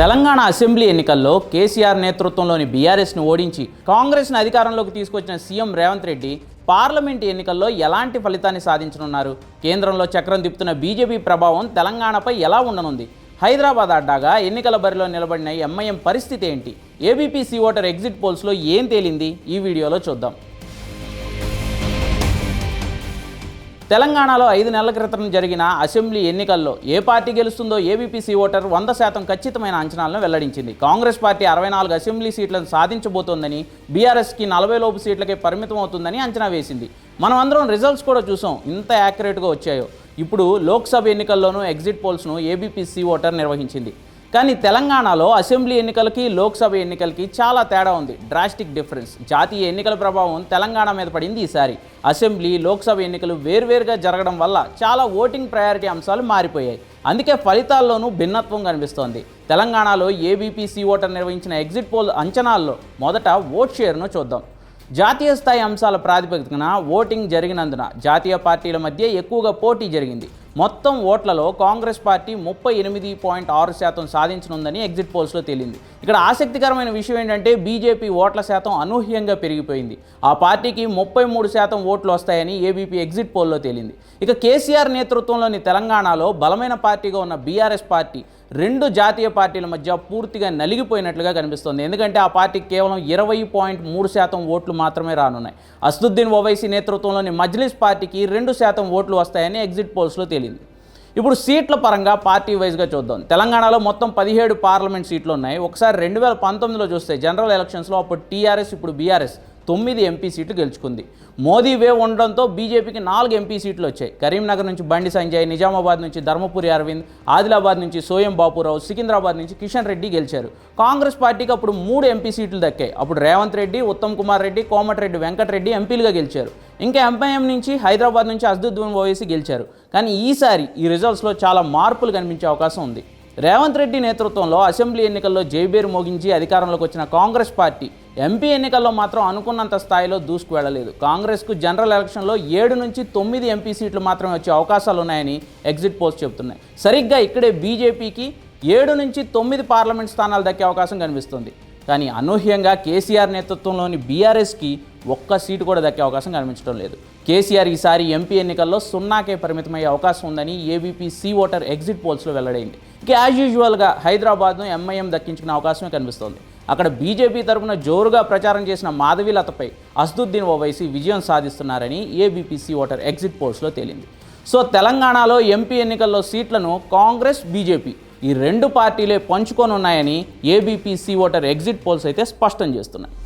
Telangana assembly ఎన్నికల్లో కేసీఆర్ నేతృత్వంలోని బీఆర్ఎస్ను ఓడించి కాంగ్రెస్ను అధికారంలోకి తీసుకొచ్చిన సీఎం రేవంత్ రెడ్డి పార్లమెంట్ ఎన్నికల్లో ఎలాంటి ఫలితాన్ని సాధించనున్నారు? కేంద్రంలో చక్రం తిప్పుతున్న బీజేపీ ప్రభావం తెలంగాణపై ఎలా ఉండనుంది? హైదరాబాద్ అడ్డాగా ఎన్నికల బరిలో నిలబడిన ఎంఐఎం పరిస్థితి ఏంటి? ఏబీపీ సీ ఓటర్ ఎగ్జిట్ పోల్స్లో ఏం తేలింది? ఈ వీడియోలో చూద్దాం. తెలంగాణలో ఐదు నెలల క్రితం జరిగిన అసెంబ్లీ ఎన్నికల్లో ఏ పార్టీ గెలుస్తుందో ఏబీపీసీ ఓటర్ వంద శాతం ఖచ్చితమైన అంచనాలను వెల్లడించింది. కాంగ్రెస్ పార్టీ అరవై నాలుగు అసెంబ్లీ సీట్లను సాధించబోతోందని బీఆర్ఎస్కి నలభై లోపు సీట్లకే పరిమితం అవుతుందని అంచనా వేసింది. మనం అందరం రిజల్ట్స్ కూడా చూసాం. ఇంత యాక్యురేట్గా వచ్చాయో. ఇప్పుడు లోక్సభ ఎన్నికల్లోనూ ఎగ్జిట్ పోల్స్ను ఏబీపీసీ ఓటర్ నిర్వహించింది. కానీ తెలంగాణలో అసెంబ్లీ ఎన్నికలకి లోక్సభ ఎన్నికలకి చాలా తేడా ఉంది. Drastic difference. జాతీయ ఎన్నికల ప్రభావం తెలంగాణ మీద పడింది ఈసారి. అసెంబ్లీ లోక్సభ ఎన్నికలు వేర్వేరుగా జరగడం వల్ల చాలా ఓటింగ్ ప్రయారిటీ అంశాలు మారిపోయాయి. అందుకే ఫలితాల్లోనూ భిన్నత్వం కనిపిస్తోంది. తెలంగాణలో ఏబీపీసీ ఓటర్ నిర్వహించిన ఎగ్జిట్ పోల్ అంచనాల్లో మొదట ఓట్ షేర్ను చూద్దాం. జాతీయ స్థాయి అంశాల ప్రాతిపదికన ఓటింగ్ జరిగినందున జాతీయ పార్టీల మధ్య ఎక్కువగా పోటీ జరిగింది. మొత్తం ఓట్లలో కాంగ్రెస్ పార్టీ ముప్పై ఎనిమిది పాయింట్ ఆరు శాతం సాధించనుందని ఎగ్జిట్ పోల్స్లో తేలింది. ఇక్కడ ఆసక్తికరమైన విషయం ఏంటంటే బీజేపీ ఓట్ల శాతం అనూహ్యంగా పెరిగిపోయింది. ఆ పార్టీకి ముప్పై మూడు శాతం ఓట్లు వస్తాయని ఏబీపీ ఎగ్జిట్ పోల్లో తేలింది. ఇక కేసీఆర్ నేతృత్వంలోని తెలంగాణలో బలమైన పార్టీగా ఉన్న బీఆర్ఎస్ పార్టీ రెండు జాతీయ పార్టీల మధ్య పూర్తిగా నలిగిపోయినట్లుగా కనిపిస్తోంది. ఎందుకంటే ఆ పార్టీకి కేవలం ఇరవై పాయింట్ మూడు శాతం ఓట్లు మాత్రమే రానున్నాయి. అసదుద్దీన్ ఓవైసీ నేతృత్వంలోని మజ్లిస్ పార్టీకి రెండు శాతం ఓట్లు వస్తాయని ఎగ్జిట్ పోల్స్లో తేలింది. ఇప్పుడు సీట్ల పరంగా పార్టీ వైజ్గా చూద్దాం. తెలంగాణలో మొత్తం పదిహేడు పార్లమెంట్ సీట్లు ఉన్నాయి. ఒకసారి రెండు వేల పంతొమ్మిదిలో చూస్తే జనరల్ ఎలక్షన్స్లో అప్పుడు టీఆర్ఎస్ ఇప్పుడు బీఆర్ఎస్. తొమ్మిది ఎంపీ సీట్లు గెలుచుకుంది. మోదీ వే ఉండడంతో బీజేపీకి నాలుగు ఎంపీ సీట్లు వచ్చాయి. కరీంనగర్ నుంచి బండి సంజయ్ నిజామాబాద్ నుంచి ధర్మపురి అరవింద్ ఆదిలాబాద్ నుంచి సోయం బాపురావు సికింద్రాబాద్ నుంచి కిషన్ రెడ్డి గెలిచారు. కాంగ్రెస్ పార్టీకి అప్పుడు మూడు ఎంపీ సీట్లు దక్కాయి. అప్పుడు రేవంత్ రెడ్డి ఉత్తమ్ కుమార్ రెడ్డి కోమటిరెడ్డి వెంకటరెడ్డి ఎంపీలుగా గెలిచారు. ఇంకా ఎంపీఎం నుంచి హైదరాబాద్ నుంచి అసదుద్దీన్ ఓవైసీ గెలిచారు. కానీ ఈసారి ఈ రిజల్ట్స్లో చాలా మార్పులు కనిపించే అవకాశం ఉంది. రేవంత్ రెడ్డి నేతృత్వంలో అసెంబ్లీ ఎన్నికల్లో జైబేరు మోగించి అధికారంలోకి వచ్చిన కాంగ్రెస్ పార్టీ ఎంపీ ఎన్నికల్లో మాత్రం అనుకున్నంత స్థాయిలో దూసుకు వెళ్ళలేదు. కాంగ్రెస్కు జనరల్ ఎలక్షన్లో ఏడు నుంచి తొమ్మిది ఎంపీ సీట్లు మాత్రమే వచ్చే అవకాశాలు ఉన్నాయని ఎగ్జిట్ పోల్స్ చెబుతున్నాయి. సరిగ్గా ఇక్కడే బీజేపీకి ఏడు నుంచి తొమ్మిది పార్లమెంట్ స్థానాలు దక్కే అవకాశం కనిపిస్తుంది. కానీ అనూహ్యంగా కేసీఆర్ నేతృత్వంలోని బీఆర్ఎస్కి ఒక్క సీటు కూడా దక్కే అవకాశం కనిపించడం లేదు. కేసీఆర్ ఈసారి ఎంపీ ఎన్నికల్లో సున్నాకే పరిమితమయ్యే అవకాశం ఉందని ఏబీపీ సీ ఓటర్ ఎగ్జిట్ పోల్స్లో వెల్లడైంది. ఇక యాజ్ యూజువల్గా హైదరాబాద్ను ఎంఐఎం దక్కించుకునే అవకాశమే కనిపిస్తోంది. అక్కడ బీజేపీ తరఫున జోరుగా ప్రచారం చేసిన మాధవీలతపై అసదుద్దీన్ ఓవైసీ విజయం సాధిస్తున్నారని ఏబీపీసీ ఓటర్ ఎగ్జిట్ పోల్స్లో తేలింది సో తెలంగాణలో ఎంపీ ఎన్నికల్లో సీట్లను కాంగ్రెస్ బీజేపీ ఈ రెండు పార్టీలే పంచుకొని ఉన్నాయని ఏబీపీ ఓటర్ ఎగ్జిట్ పోల్స్ అయితే స్పష్టం చేస్తున్నాయి